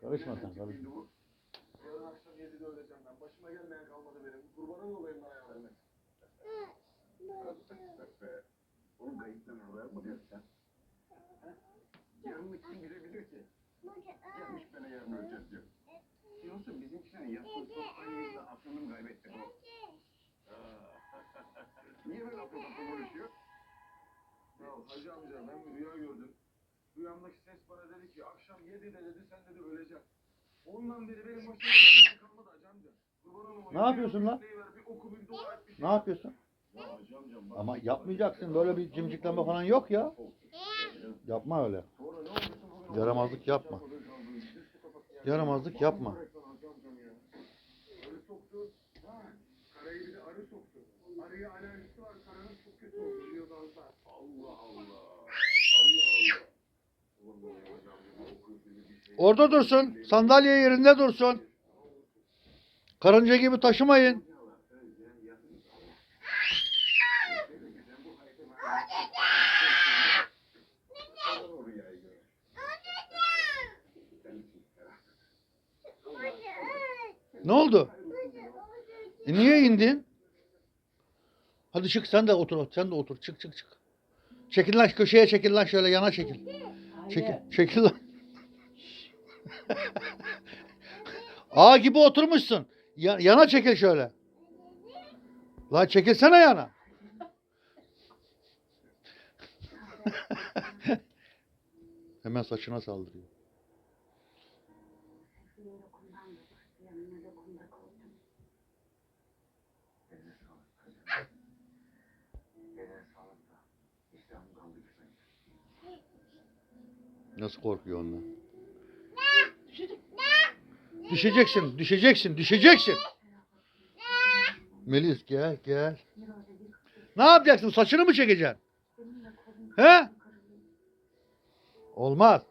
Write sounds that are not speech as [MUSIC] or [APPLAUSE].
Karışma sen karışma. Şimdi bu. Yarın akşam 7'de öleceğim ben. Başıma gelmeyen kalmadı benim. Kurbanın olayım bana ya vermek. Oğlum kayıttan haber mi diyorsun sen? Yarın kim bilebilir ki? Gelmiş bana yarın öleceğiz diyor. Diyorsun bizimkilerin yaptığı sosyal yüzde aklını kaybetti bu. Niye böyle aptal konuşuyor? Ya hacı amca ben bir rüya gördüm. Rüyamdaki ses bana dedi ki akşam 7'de dedi sen dedi öleceksin. Ondan beri benim başıma gelmeyen kalmadı hacı amca. Kurbanın olayım. Ne yapıyorsun lan? Bir oku bir dua et bir şey. Ne yapıyorsun? Ya hacı amcam bak- Ama yapmayacaksın. Böyle bir cimcikleme falan yok ya. Yapma öyle. Sonra ne olursun bugün Yaramazlık yapma. Yaramazlık yapma. Arı soktu. Ha, karayı bir de arı soktu. Arıya alerjisi Orada dursun. Sandalye yerinde dursun. Karınca gibi taşımayın. Ne oldu? E niye indin? Hadi çık sen de otur. Sen de otur. Çık çık çık. Çekil lan köşeye çekil lan şöyle yana çekil. Çekil, çekil lan. [LAUGHS] Ağa gibi oturmuşsun. Ya- yana çekil şöyle. La çekilsene yana. [LAUGHS] Hemen saçına saldırıyor. Nasıl korkuyor ondan? Düşeceksin, düşeceksin, düşeceksin. Melis gel, gel. Ne yapacaksın? Saçını mı çekeceksin? He? Olmaz.